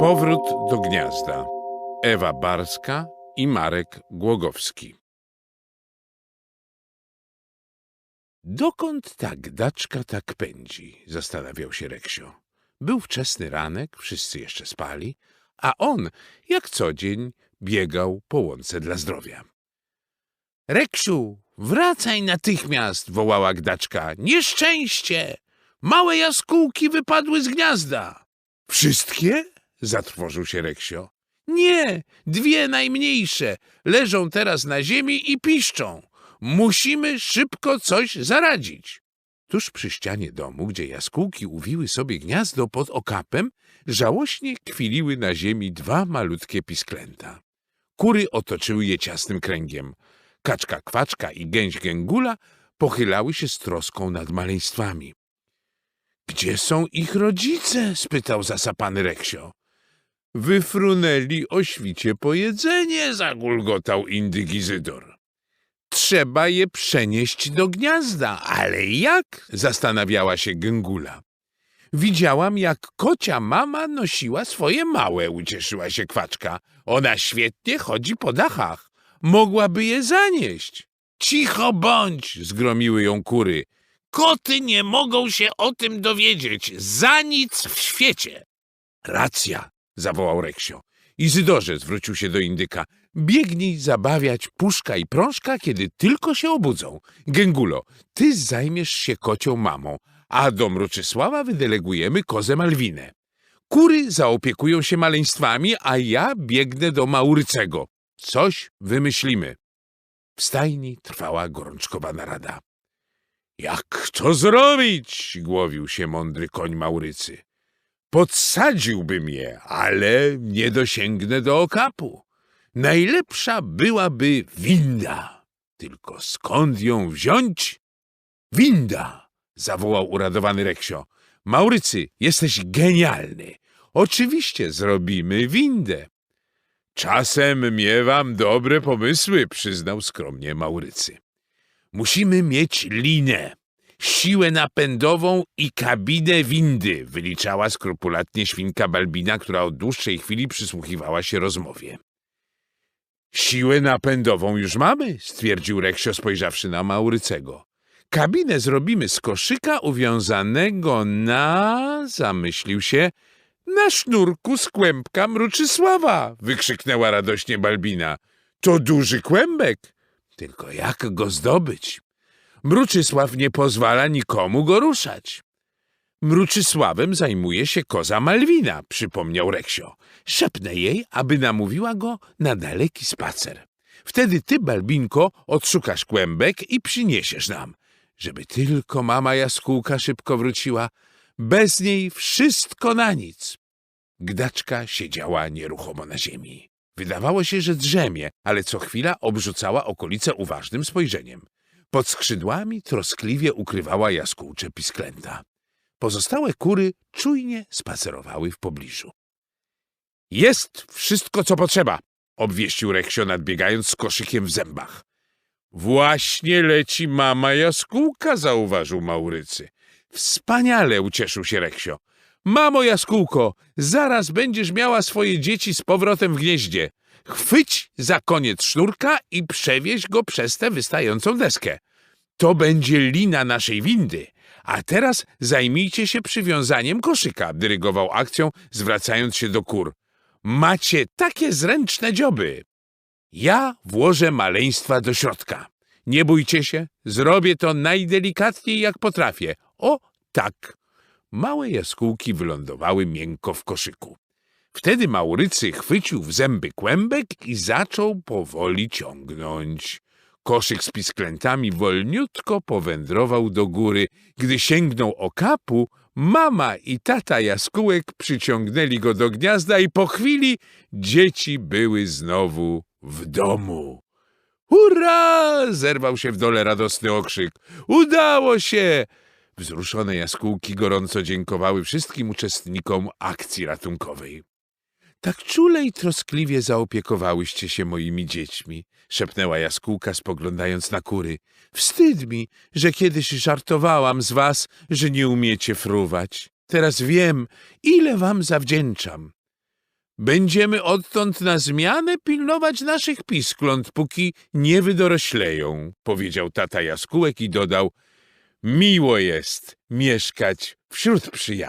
Powrót do gniazda. Ewa Barska i Marek Głogowski. Dokąd ta gdaczka tak pędzi? Zastanawiał się Reksio. Był wczesny ranek, wszyscy jeszcze spali, a on, jak co dzień, biegał po łące dla zdrowia. Reksiu, wracaj natychmiast, wołała gdaczka. Nieszczęście! Małe jaskółki wypadły z gniazda. Wszystkie? Zatrwożył się Reksio. Nie, dwie najmniejsze. Leżą teraz na ziemi i piszczą. Musimy szybko coś zaradzić. Tuż przy ścianie domu, gdzie jaskółki uwiły sobie gniazdo pod okapem, żałośnie kwiliły na ziemi dwa malutkie pisklęta. Kury otoczyły je ciasnym kręgiem. Kaczka kwaczka i gęś gęgula pochylały się z troską nad maleństwami. Gdzie są ich rodzice? spytał zasapany Reksio. Wyfrunęli o świcie po jedzenie, zagulgotał indyk Izydor. Trzeba je przenieść do gniazda, ale jak? zastanawiała się Gęgula. Widziałam, jak kocia mama nosiła swoje małe, ucieszyła się kwaczka. Ona świetnie chodzi po dachach. Mogłaby je zanieść. Cicho bądź, zgromiły ją kury. Koty nie mogą się o tym dowiedzieć. Za nic w świecie. Racja, zawołał Reksio. Izydorze zwrócił się do indyka. Biegnij zabawiać puszka i prążka, kiedy tylko się obudzą. Gęgulo, ty zajmiesz się kocią mamą, a do Mruczysława wydelegujemy kozę Malwinę. Kury zaopiekują się maleństwami, a ja biegnę do Maurycego. Coś wymyślimy. W stajni trwała gorączkowa narada. Jak to zrobić? głowił się mądry koń Maurycy. Podsadziłbym je, ale nie dosięgnę do okapu. Najlepsza byłaby winda. Tylko skąd ją wziąć? Winda! zawołał uradowany Reksio. Maurycy, jesteś genialny. Oczywiście zrobimy windę. Czasem miewam dobre pomysły, przyznał skromnie Maurycy. Musimy mieć linę, siłę napędową i kabinę windy, wyliczała skrupulatnie świnka Balbina, która od dłuższej chwili przysłuchiwała się rozmowie. Siłę napędową już mamy, stwierdził Reksio, spojrzawszy na Maurycego. Kabinę zrobimy z koszyka uwiązanego na, zamyślił się, na sznurku z kłębka Mruczysława, wykrzyknęła radośnie Balbina. To duży kłębek, tylko jak go zdobyć? Mruczysław nie pozwala nikomu go ruszać. Mruczysławem zajmuje się koza Malwina, przypomniał Reksio. Szepnę jej, aby namówiła go na daleki spacer. Wtedy ty, Balbinko, odszukasz kłębek i przyniesiesz nam, żeby tylko mama jaskółka szybko wróciła. Bez niej wszystko na nic. Gdaczka siedziała nieruchomo na ziemi. Wydawało się, że drzemie, ale co chwila obrzucała okolice uważnym spojrzeniem. Pod skrzydłami troskliwie ukrywała jaskółcze pisklęta. Pozostałe kury czujnie spacerowały w pobliżu. Jest wszystko, co potrzeba, obwieścił Reksio, nadbiegając z koszykiem w zębach. Właśnie leci mama jaskółka, zauważył Maurycy. Wspaniale, ucieszył się Reksio. Mamo jaskółko, zaraz będziesz miała swoje dzieci z powrotem w gnieździe. Chwyć za koniec sznurka i przewieź go przez tę wystającą deskę. To będzie lina naszej windy. A teraz zajmijcie się przywiązaniem koszyka, dyrygował akcją, zwracając się do kur. Macie takie zręczne dzioby. Ja włożę maleństwa do środka. Nie bójcie się, zrobię to najdelikatniej jak potrafię. O, tak. Małe jaskółki wylądowały miękko w koszyku. Wtedy Maurycy chwycił w zęby kłębek i zaczął powoli ciągnąć. Koszyk z pisklętami wolniutko powędrował do góry. Gdy sięgnął okapu, mama i tata jaskółek przyciągnęli go do gniazda i po chwili dzieci były znowu w domu. Hurra! zerwał się w dole radosny okrzyk. Udało się! Wzruszone jaskółki gorąco dziękowały wszystkim uczestnikom akcji ratunkowej. Tak czule i troskliwie zaopiekowałyście się moimi dziećmi, szepnęła jaskółka, spoglądając na kury. Wstyd mi, że kiedyś żartowałam z was, że nie umiecie fruwać. Teraz wiem, ile wam zawdzięczam. Będziemy odtąd na zmianę pilnować naszych piskląt, póki nie wydorośleją, powiedział tata Jaskółek i dodał, miło jest mieszkać wśród przyjaciół.